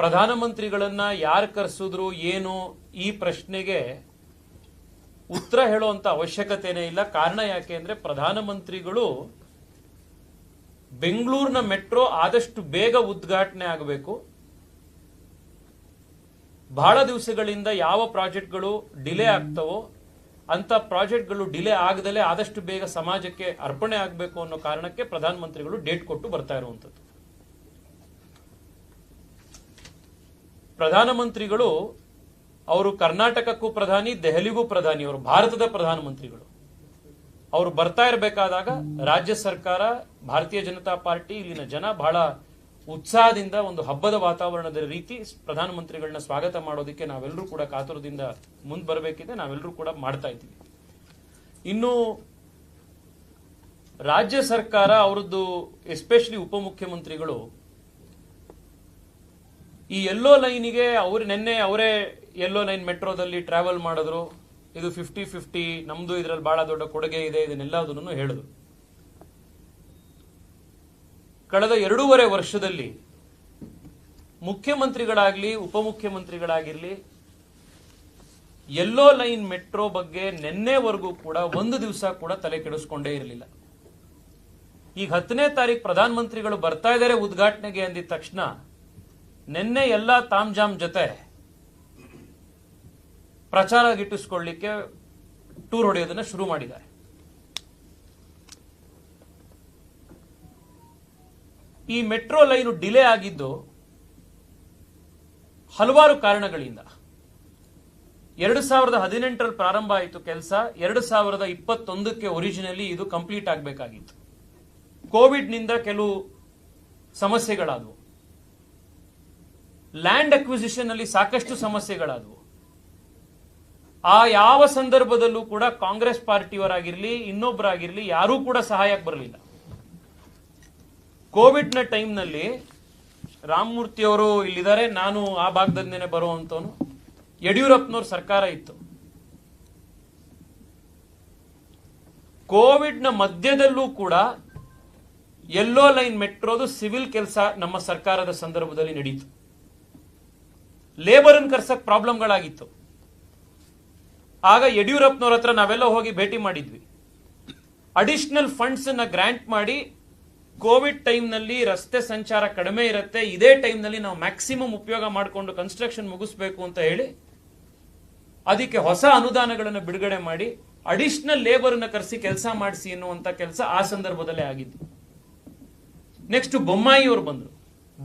ಪ್ರಧಾನಮಂತ್ರಿಗಳನ್ನ ಯಾರು ಕರೆಸಿದ್ರು ಏನು ಈ ಪ್ರಶ್ನೆಗೆ ಉತ್ತರ ಹೇಳುವಂತ ಅವಶ್ಯಕತೆನೇ ಇಲ್ಲ. ಕಾರಣ ಯಾಕೆ ಅಂದ್ರೆ ಪ್ರಧಾನಮಂತ್ರಿಗಳು ಬೆಂಗಳೂರಿನ ಮೆಟ್ರೋ ಆದಷ್ಟು ಬೇಗ ಉದ್ಘಾಟನೆ ಆಗಬೇಕು. ಬಹಳ ದಿವಸಗಳಿಂದ ಯಾವ ಪ್ರಾಜೆಕ್ಟ್ಗಳು ಡಿಲೇ ಆಗ್ತವೋ ಅಂತ ಪ್ರಾಜೆಕ್ಟ್ಗಳು ಡಿಲೇ ಆಗದಲ್ಲೇ ಆದಷ್ಟು ಬೇಗ ಸಮಾಜಕ್ಕೆ ಅರ್ಪಣೆ ಆಗಬೇಕು ಅನ್ನೋ ಕಾರಣಕ್ಕೆ ಪ್ರಧಾನಮಂತ್ರಿಗಳು ಡೇಟ್ ಕೊಟ್ಟು ಬರ್ತಾ ಇರುವಂತದ್ದು. ಪ್ರಧಾನಮಂತ್ರಿಗಳು, ಅವರು ಕರ್ನಾಟಕಕ್ಕೂ ಪ್ರಧಾನಿ, ದೆಹಲಿಗೂ ಪ್ರಧಾನಿ, ಅವರು ಭಾರತದ ಪ್ರಧಾನಮಂತ್ರಿಗಳು. ಅವರು ಬರ್ತಾ ಇರಬೇಕಾದಾಗ ರಾಜ್ಯ ಸರ್ಕಾರ, ಭಾರತೀಯ ಜನತಾ ಪಾರ್ಟಿ, ಇಲ್ಲಿನ ಜನ ಬಹಳ ಉತ್ಸಾಹದಿಂದ ಒಂದು ಹಬ್ಬದ ವಾತಾವರಣದ ರೀತಿ ಪ್ರಧಾನಮಂತ್ರಿಗಳನ್ನ ಸ್ವಾಗತ ಮಾಡೋದಕ್ಕೆ ನಾವೆಲ್ಲರೂ ಕೂಡ ಕಾತುರದಿಂದ ಮುಂದೆ ಬರಬೇಕಿದೆ, ನಾವೆಲ್ಲರೂ ಕೂಡ ಮಾಡ್ತಾ ಇದ್ದೀವಿ. ಇನ್ನು ರಾಜ್ಯ ಸರ್ಕಾರ, ಅವರದ್ದು ಎಸ್ಪೆಷಲಿ ಉಪಮುಖ್ಯಮಂತ್ರಿಗಳು ಈ ಎಲ್ಲೋ ಲೈನಿಗೆ ಅವ್ರು ನಿನ್ನೆ ಅವರೇ ಎಲ್ಲೋ ಲೈನ್ ಮೆಟ್ರೋದಲ್ಲಿ ಟ್ರಾವೆಲ್ ಮಾಡಿದ್ರು. ಇದು ಫಿಫ್ಟಿ ಫಿಫ್ಟಿ ನಮ್ದು ಇದ್ರಲ್ಲಿ ಬಹಳ ದೊಡ್ಡ ಕೊಡುಗೆ ಇದೆ ಇದನ್ನೆಲ್ಲದನ್ನು ಹೇಳಿದ್ರು ಕಳೆದ ಎರಡೂವರೆ ವರ್ಷದಲ್ಲಿ ಮುಖ್ಯಮಂತ್ರಿಗಳಾಗಲಿ, ಉಪಮುಖ್ಯಮಂತ್ರಿಗಳಾಗಿರ್ಲಿ ಎಲ್ಲೋ ಲೈನ್ ಮೆಟ್ರೋ ಬಗ್ಗೆ ನಿನ್ನೆವರೆಗೂ ಕೂಡ ಒಂದು ದಿವಸ ಕೂಡ ತಲೆ ಕೆಡಿಸ್ಕೊಂಡೇ ಇರಲಿಲ್ಲ. ಈಗ ಹತ್ತನೇ ತಾರೀಕು ಪ್ರಧಾನಮಂತ್ರಿಗಳು ಬರ್ತಾ ಇದ್ದಾರೆ ಉದ್ಘಾಟನೆಗೆ ಅಂದಿದ ತಕ್ಷಣ ನಿನ್ನೆ ಎಲ್ಲ ತಾಮ್ಜಾಮ್ ಜೊತೆ ಪ್ರಚಾರ ಗಿಟ್ಟಿಸ್ಕೊಳ್ಳಿಕ್ಕೆ ಟೂರ್ ಹೊಡೆಯೋದನ್ನ ಶುರು ಮಾಡಿದ್ದಾರೆ. ಈ ಮೆಟ್ರೋ ಲೈನು ಡಿಲೇ ಆಗಿದ್ದು ಹಲವಾರು ಕಾರಣಗಳಿಂದ. ಎರಡು ಸಾವಿರದ ಹದಿನೆಂಟರಲ್ಲಿ ಪ್ರಾರಂಭ ಆಯಿತು ಕೆಲಸ, ಎರಡು ಸಾವಿರದ ಇಪ್ಪತ್ತೊಂದಕ್ಕೆ ಒರಿಜಿನಲಿ ಇದು ಕಂಪ್ಲೀಟ್ ಆಗಬೇಕಾಗಿತ್ತು. ಕೋವಿಡ್ನಿಂದ ಕೆಲವು ಸಮಸ್ಯೆಗಳಾದವು. ಲ್ಯಾಂಡ್ ಅಕ್ವಿಸಿಷನ್ ಅಲ್ಲಿ ಸಾಕಷ್ಟು ಸಮಸ್ಯೆಗಳಾದವು. ಆ ಯಾವ ಸಂದರ್ಭದಲ್ಲೂ ಕೂಡ ಕಾಂಗ್ರೆಸ್ ಪಾರ್ಟಿಯವರಾಗಿರ್ಲಿ ಇನ್ನೊಬ್ಬರಾಗಿರ್ಲಿ ಯಾರೂ ಕೂಡ ಸಹಾಯಕ್ಕೆ ಬರಲಿಲ್ಲ. ಕೋವಿಡ್ನ ಟೈಮ್ನಲ್ಲಿ ರಾಮಮೂರ್ತಿ ಅವರು ಇಲ್ಲಿದ್ದಾರೆ, ನಾನು ಆ ಭಾಗದಿಂದನೇ ಬರುವಂತವನು ಯಡಿಯೂರಪ್ಪನವ್ರ ಸರ್ಕಾರ ಇತ್ತು. ಕೋವಿಡ್ನ ಮಧ್ಯದಲ್ಲೂ ಕೂಡ ಎಲ್ಲೋ ಲೈನ್ ಮೆಟ್ರೋದು ಸಿವಿಲ್ ಕೆಲಸ ನಮ್ಮ ಸರ್ಕಾರದ ಸಂದರ್ಭದಲ್ಲಿ ನಡೀತು. ಲೇಬರ್ ಅನ್ನು ಕರ್ಸಕ್ ಪ್ರಾಬ್ಲಮ್ಗಳಾಗಿತ್ತು. ಆಗ ಯಡಿಯೂರಪ್ಪನವ್ರ ಹತ್ರ ನಾವೆಲ್ಲ ಹೋಗಿ ಭೇಟಿ ಮಾಡಿದ್ವಿ. ಅಡಿಷನಲ್ ಫಂಡ್ಸ್ ಅನ್ನ ಗ್ರಾಂಟ್ ಮಾಡಿ ಕೋವಿಡ್ ಟೈಮ್ನಲ್ಲಿ ರಸ್ತೆ ಸಂಚಾರ ಕಡಿಮೆ ಇರುತ್ತೆ, ಇದೇ ಟೈಮ್ನಲ್ಲಿ ನಾವು ಮ್ಯಾಕ್ಸಿಮಮ್ ಉಪಯೋಗ ಮಾಡಿಕೊಂಡು ಕನ್ಸ್ಟ್ರಕ್ಷನ್ ಮುಗಿಸ್ಬೇಕು ಅಂತ ಹೇಳಿ ಅದಕ್ಕೆ ಹೊಸ ಅನುದಾನಗಳನ್ನು ಬಿಡುಗಡೆ ಮಾಡಿ ಅಡಿಷನಲ್ ಲೇಬರ್ ಅನ್ನ ಕರೆಸಿ ಕೆಲಸ ಮಾಡಿಸಿ ಎನ್ನುವಂತ ಕೆಲಸ ಆ ಸಂದರ್ಭದಲ್ಲೇ ಆಗಿದ್ದು. ನೆಕ್ಸ್ಟ್ ಬೊಮ್ಮಾಯಿ ಅವರು ಬಂದರು.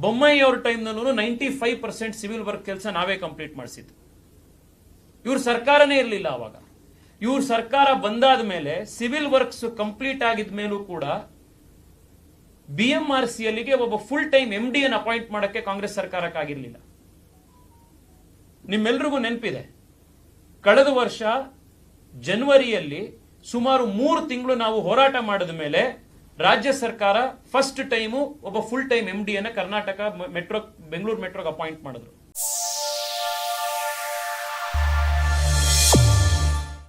ಬೊಮ್ಮಾಯಿ ಅವ್ರ ಟೈಮ್ನಲ್ಲೂ ninety five percent civil work ಕೆಲಸ ನಾವೇ ಕಂಪ್ಲೀಟ್ ಮಾಡಿಸಿದ್ದು. ಇವ್ರ ಸರ್ಕಾರನೇ ಇರಲಿಲ್ಲ ಅವಾಗ. ಇವ್ರ ಸರ್ಕಾರ ಬಂದಾದ ಮೇಲೆ ಸಿವಿಲ್ ವರ್ಕ್ಸ್ ಕಂಪ್ಲೀಟ್ ಆಗಿದ ಮೇಲೂ ಕೂಡ ಬಿ ಎಂ ಆರ್ ಸಿ ಒಬ್ಬ ಫುಲ್ ಟೈಮ್ ಎಂ ಡಿ ಅನ್ನು ಅಪಾಯಿಂಟ್ ಮಾಡೋಕ್ಕೆ ಕಾಂಗ್ರೆಸ್ ಸರ್ಕಾರಕ್ಕಾಗಿರ್ಲಿಲ್ಲ. ನಿಮ್ಮೆಲ್ರಿಗೂ ನೆನಪಿದೆ. ಕಳೆದ ವರ್ಷ ಜನವರಿಯಲ್ಲಿ ಸುಮಾರು ಮೂರು ತಿಂಗಳು ನಾವು ಹೋರಾಟ ಮಾಡಿದ ಮೇಲೆ ರಾಜ್ಯ ಸರ್ಕಾರ ಫಸ್ಟ್ ಟೈಮು ಒಬ್ಬ ಫುಲ್ ಟೈಮ್ ಎಂ ಡಿ ಅನ್ನ ಕರ್ನಾಟಕ ಮೆಟ್ರೋ ಬೆಂಗಳೂರು ಮೆಟ್ರೋಗೆ ಅಪಾಯಿಂಟ್ ಮಾಡಿದ್ರು.